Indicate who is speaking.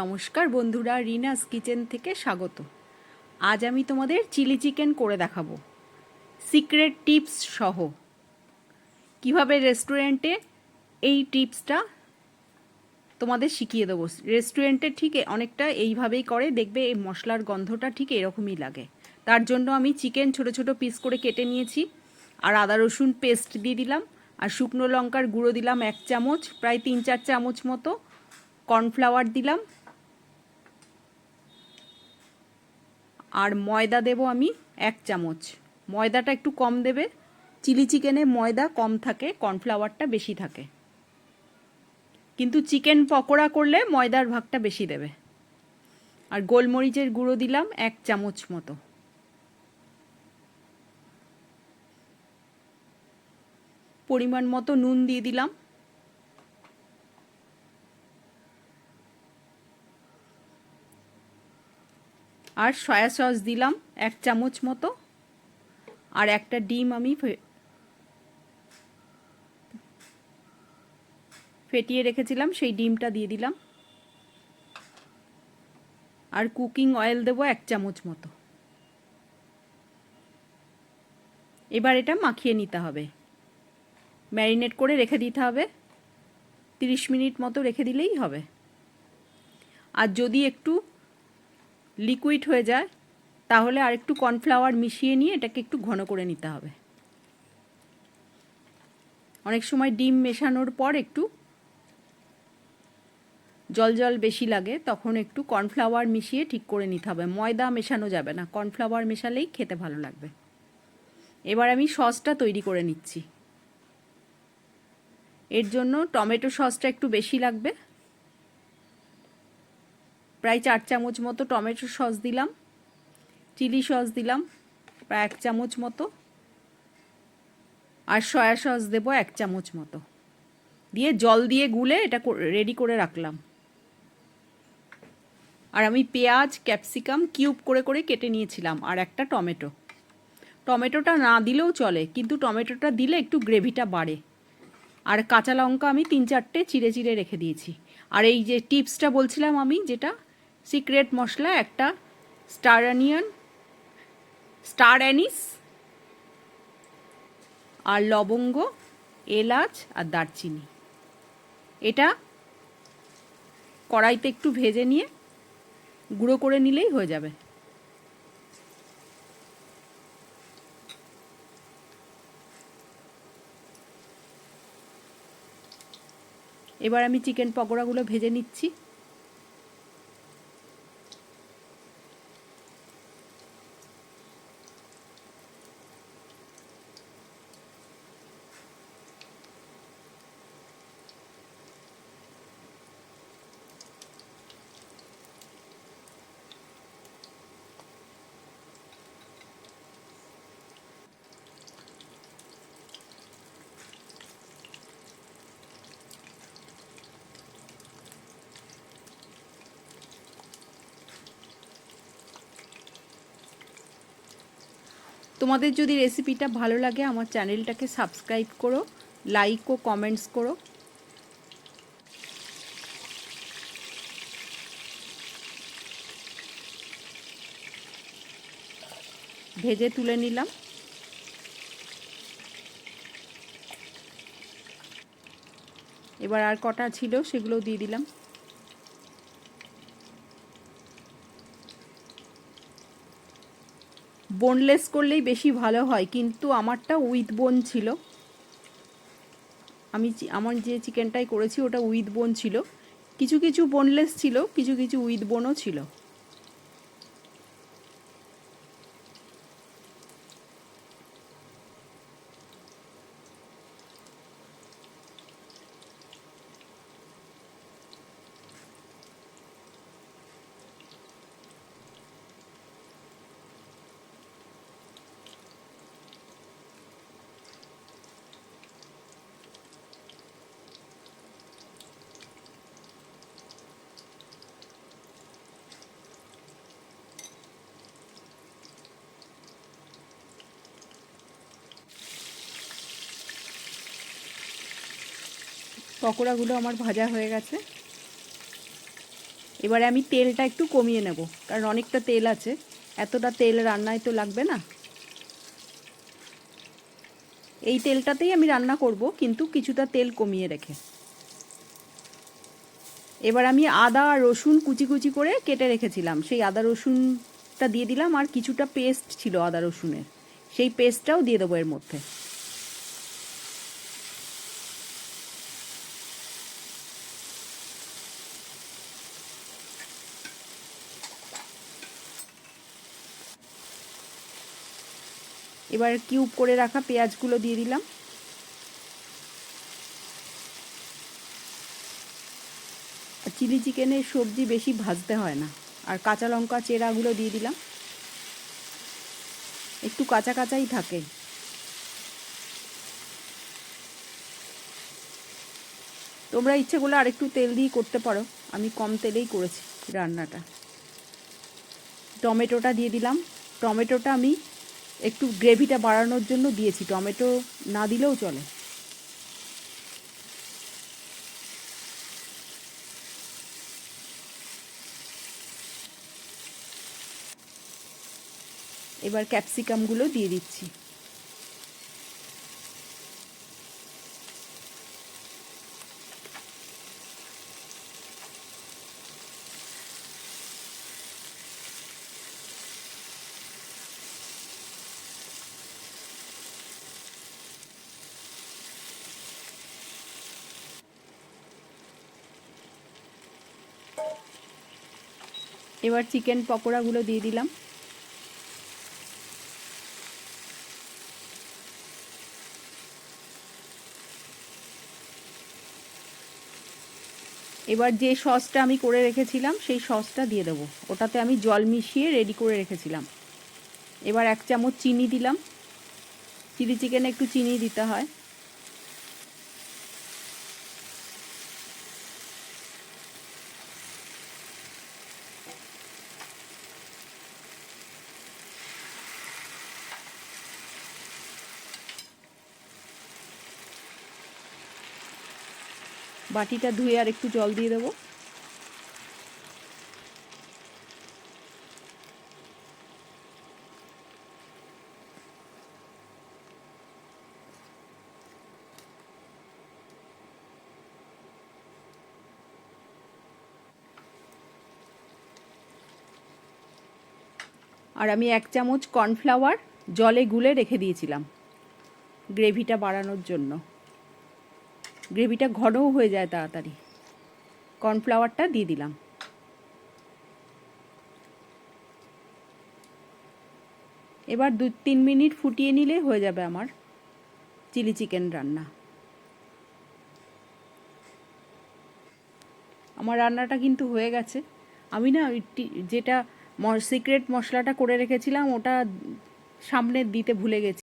Speaker 1: নমস্কার বন্ধুরা, রিনাস কিচেন থেকে স্বাগত। আজ আমি তোমাদের চিলি চিকেন করে দেখাবো। সিক্রেট টিপস সহ। কীভাবে রেস্টুরেন্টে এই টিপসটা তোমাদের শিখিয়ে দেবো। রেস্টুরেন্টে ঠিক অনেকটা এইভাবেই করে, দেখবে এই মশলার গন্ধটা ঠিক এরকমই লাগে। তার জন্য আমি চিকেন ছোট ছোট পিস করে কেটে নিয়েছি, আর আদা রসুন পেস্ট দিয়ে দিলাম, আর শুকনো লঙ্কার গুঁড়ো দিলাম এক চামচ, প্রায় তিন চার চামচ মতো কর্নফ্লাওয়ার দিলাম আর ময়দা দেব আমি এক চামচ। ময়দাটা একটু কম দেবে। চিলি চিকেনে ময়দা কম থাকে, কর্নফ্লাওয়ারটা বেশি থাকে। কিন্তু চিকেন পকোড়া করলে ময়দার ভাগটা বেশি দেবে। আর গোলমরিচের গুঁড়ো দিলাম এক চামচ মতো। পরিমাণ মতো নুন দিয়ে দিলাম। আর সয়া সস দিলাম এক চামচ মতো। আর একটা ডিম আমি ফেটিয়ে রেখেছিলাম, সেই ডিমটা দিয়ে দিলাম। আর কুকিং অয়েল দেবো এক চামচ মতো। এবার এটা মাখিয়ে নিতে হবে। ম্যারিনেট করে রেখে দিতে হবে। তিরিশ মিনিট মতো রেখে দিলেই হবে। আর যদি একটু লিকুইড হয়ে যায়, তাহলে আর একটু কর্নফ্লাওয়ার মিশিয়ে নিয়ে এটাকে একটু ঘন করে নিতে হবে। অনেক সময় ডিম মেশানোর পর একটু জল জল বেশি লাগে, তখন একটু কর্নফ্লাওয়ার মিশিয়ে ঠিক করে নিতে হবে। ময়দা মেশানো যাবে না কর্নফ্লাওয়ার মেশালেই খেতে ভালো লাগবে। এবার আমি সসটা তৈরি করে নিচ্ছি। এর জন্য টমেটো সসটা একটু বেশি লাগবে। প্রায় চার চামচ মতো টমেটো সস দিলাম, চিলি সস দিলাম, প্রায় এক চামচ মতো। আর সয়া সস দেবো এক চামচ মতো। দিয়ে জল দিয়ে গুলে এটা রেডি করে রাখলাম। আর আমি পেঁয়াজ, ক্যাপসিকাম কিউব করে করে কেটে নিয়েছিলাম আর একটা টমেটো। টমেটোটা না দিলেও চলে, কিন্তু টমেটোটা দিলে একটু গ্রেভিটা বাড়ে। আর কাঁচা লঙ্কা আমি তিন চারটে চিড়ে চিড়ে রেখে দিয়েছি। আর এই যে টিপসটা বলছিলাম আমি, যেটা সিক্রেট মশলা, একটা স্টার অনিয়ন, স্টার অ্যানিস আর লবঙ্গ, এলাচ আর দারচিনি। এটা কড়াইতে একটু ভেজে নিয়ে গুঁড়ো করে নিলেই হয়ে যাবে। এবার আমি চিকেন পকোড়াগুলো ভেজে নিচ্ছি। তোমাদের যদি রেসিপিটা ভালো লাগে, আমার চ্যানেলটাকে সাবস্ক্রাইব করো লাইক ও কমেন্টস করো। ভেজে তুলে নিলাম। এবার আর কটা ছিল সেগুলো দিয়ে দিলাম। বোনলেস করলেই বেশি ভালো হয়, কিন্তু আমারটা উইথ বোন ছিল। আমি আমার যে চিকেনটাই করেছি, ওটা উইথ বোন ছিল। কিছু কিছু বোনলেস ছিল, কিছু কিছু উইথ বোনও ছিল। পকোড়াগুলো আমার ভাজা হয়ে গেছে। এবারে আমি তেলটা একটু কমিয়ে নেব, কারণ অনেকটা তেল আছে। এতটা তেল রান্নায় তো লাগবে না। এই তেলটাতেই আমি রান্না করব, কিন্তু কিছুটা তেল কমিয়ে রেখে। এবার আমি আদা রসুন কুচি কুচি করে কেটে রেখেছিলাম। সেই আদা রসুনটা দিয়ে দিলাম, আর কিছুটা পেস্ট ছিল আদা রসুনের। সেই পেস্টটাও দিয়ে দেবো এর মধ্যে। এবার কিউব করে রাখা পেঁয়াজগুলো দিয়ে দিলাম। চিলি চিকেনের সবজি বেশি ভাজতে হয় না। আর কাঁচা লঙ্কা, চেরাগুলো দিয়ে দিলাম। একটু কাঁচা কাঁচাই থাকে। তোমরা ইচ্ছে করলে আরেকটু তেল দিয়ে করতে পারো। আমি কম তেলেই করেছি রান্নাটা। টমেটোটা দিয়ে দিলাম। টমেটোটা আমি একটু গ্রেভিটা বাড়ানোর জন্য দিয়েছি টমেটো না দিলেও চলে। এবার ক্যাপসিকামগুলো দিয়ে দিচ্ছি। এবার চিকেন পকোড়াগুলো দিয়ে দিলাম। এবার যে সসটা আমি করে রেখেছিলাম, সেই সসটা দিয়ে দেবো। ওটাতে আমি জল মিশিয়ে রেডি করে রেখেছিলাম। এবার এক চামচ চিনি দিলাম। চিলি চিকেনে একটু চিনি দিতে হয়। বাটিটা ধুয়ে আর একটু জল দিয়ে দেবো। আর আমি এক চামচ কর্নফ্লাওয়ার জলে গুলে রেখে দিয়েছিলাম, গ্রেভিটা বাড়ানোর জন্য। গ্রেভিটা ঘনও হয়ে যায় তাড়াতাড়ি। কর্নফ্লাওয়ারটা দিয়ে দিলাম। এবার দু তিন মিনিট ফুটিয়ে নিলে হয়ে যাবে আমার চিলি চিকেন রান্না। আমার রান্নাটা কিন্তু হয়ে গেছে। আমি না ওই যেটা সিক্রেট মশলাটা করে রেখেছিলাম, ওটা সামনে দিতে ভুলে গেছি।